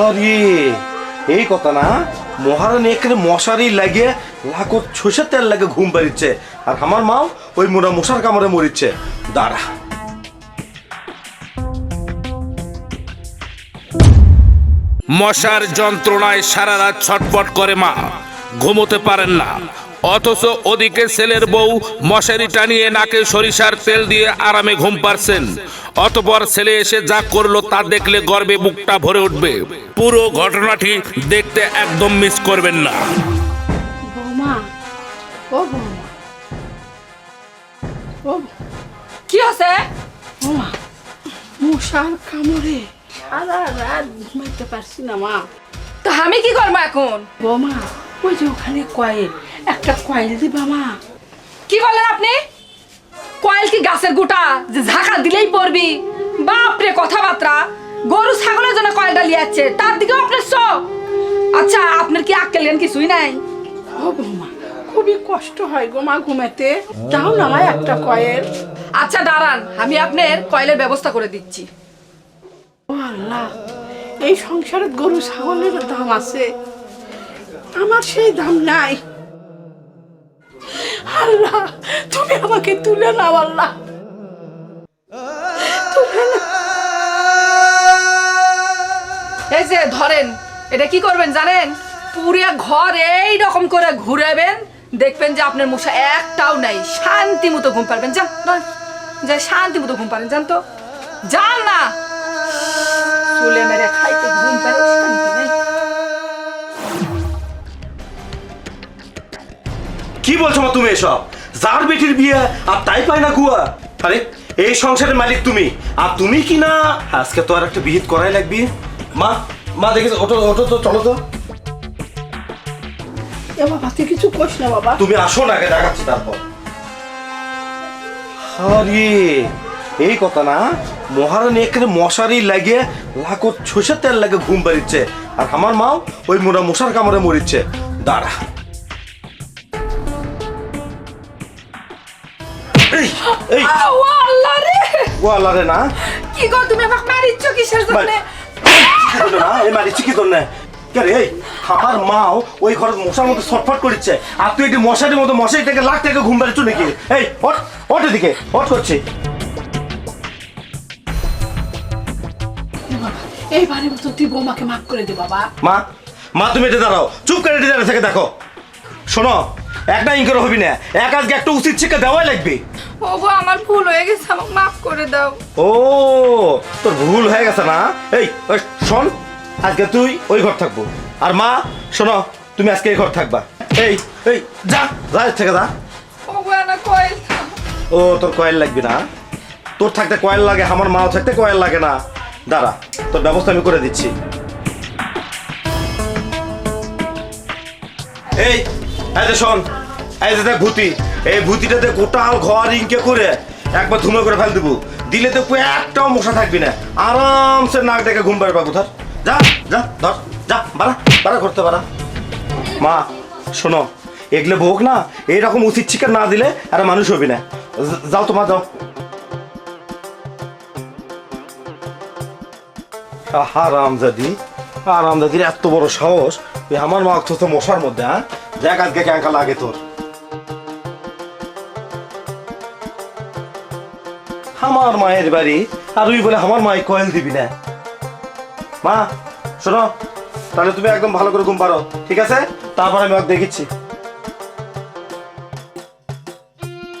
আরে এই কথা না, মহারানী এখানে মশারি লাগে লাখো ছুসে তেল লাগে ঘুম পাড়িচ্ছে, আর আমার মাও ওই মোড়া মশার কামড়ে মরিচ্ছে। দাঁড়া। মশার যন্ত্রণায় সারা রাত ছটপট করে মা, ঘুমোতে পারেন না। অথচ ওদিকে ছেলের বউ মশারি টানিয়ে নাকে সরিষার তেল দিয়ে আরামে ঘুম পারছেন অতপর ছেলে এসে যা করল তা দেখলে গর্বে বুকটা ভরে উঠবে। পুরো ঘটনাটি দেখতে একদম মিস করবেন না। কি আছে মশার কামড়ে। সারা রাত ঘুমাইতে পারছি না মা। তা আমি কি করব এখন? বৌমা ওই যে ওখানে কয়েল একটা কয়েল দিবা মা কি বলেন আপনি? কয়েল কি গাছের গোটা যে ঝাঁকা দিলেই পড়বি? বাপরে কথাবার্তা। গরু ছাগলের জন্য কয়েলটা লিয়াচ্ছে তার দিকেও আপনার চোখ। আচ্ছা আপনার কি আক্কেল জ্ঞান কিছুই নাই? ও বৌমা খুবই কষ্ট হয় গো মা ঘুমাতে। দাও না একটা কয়েল। আচ্ছা দাঁড়ান আমি আপনার কয়েলের ব্যবস্থা করে দিচ্ছি। ও আল্লাহ এই সংসারে গরু ছাগলের দাম আছে। আমার সেই দাম নাই। আল্লাহ, তুমি আমাকে তুলে নাও, আল্লাহ। এই যে, ধরেন, এটা কি করবেন জানেন? পুরো ঘর এই রকম করে ঘুরাবেন, দেখবেন যে আপনার মশা একটাও নাই। শান্তি মতো ঘুম পারবেন যান, ধরেন। যা শান্তি মতো ঘুম পারেন জান তো। যান না। চুলে মেরে খাইতে ঘুম পারে শান্তি নেই। কি বলছো মা তুমি এসব? যার বেটির বিয়ে আর তাই পায় না গুয়া। আরে এই সংসারের মালিক তুমি। আর তুমি কি না? আজকে তো আর একটা বিহিত করাই লাগবে। মা মা দেখেছ ওটো ওটো তো চলো তো। এ বাবা তুই কিছু কোস না বাবা। তুমি আসো না আগে দেখাচ্ছি তারপর। আরে এই কথা না মহারানী এখানে মশারি লাগে লাখো ছুসে তেল লাগে ঘুম পাড়িচ্ছে। আর আমার মাও ওই মোরা মশার কামড়ে মরিচ্ছে। দাঁড়া। এই এই। আও আল্লাহ রে। ও আল্লাহ রে না। কি গো তুমি আমাকে মারিচ্ছ কিসের জন্য? না এই মারিছি কি জন্য? কে রে মাও ওই ঘরে মশার মতো ছটফট করছে আর তুই একটি মশারির মতো মশারি থেকে লাখ থেকে ঘুম নাকি? এই ওট ওট এদিকে ওট করছে। এইবারে মতো তুই বৌমাকে মাফ করে দে বাবা। মা মা তুমি এটা দাঁড়াও চুপ করে এটি দাঁড়িয়ে থেকে দেখো। শোনো একটা ইনকার হবি না। এক আজকে একটা উচিত শিক্ষা দেওয়াই লাগবে। ওগো আমার ভুল হয়ে গেছে আমাকে মাফ করে দাও। ও তোর ভুল হয়ে গেছে না? এই ওই শোন আজকে তুই ওই ঘর থাকব। আর মা শোনো তুমি আজকে এই ঘর থাকবা। এই এই যা যা এর থেকে যা। ওগো না কয়েল ও তোর কয়েল লাগবে না? তোর থাকতে কয়েল লাগে আমার মাও থাকতে কয়েল লাগে না। দাঁড়া তোর ব্যবস্থা আমি করে দিচ্ছি। এই এই শোন, এই যে দেখ ভূতি, এই ভূতিটাতে গোটা ঘর করে একবার ধুমে করে ফেল দেবো। দিলে তো একটাও মশা থাকবি না। আরামসে নাক ডেকে ঘুম বাবু, ধর। যা যা, ধর, যা, বাড়া বাড়া করতে পারা মা, শোনো, এগুলো ভোগ না, এইরকম উচিত শিকার না দিলে আর মানুষ হবি না। যাও তোমা যাও। হারামজাদি আমাদের এত বড় সাহস তুই আমার মা তো মশার মধ্যে হ্যাঁ? দেখ আজকে ক্যাঙ্কা লাগে তোর। আমার মায়ের বাড়ি, আর ওই বলে আমার মায়ের কয়েল দিবি না। মা, শোনো, তাহলে তুমি একদম ভালো করে ঘুম পারো ঠিক আছে? তারপর আমি ওকে দেখিচ্ছি।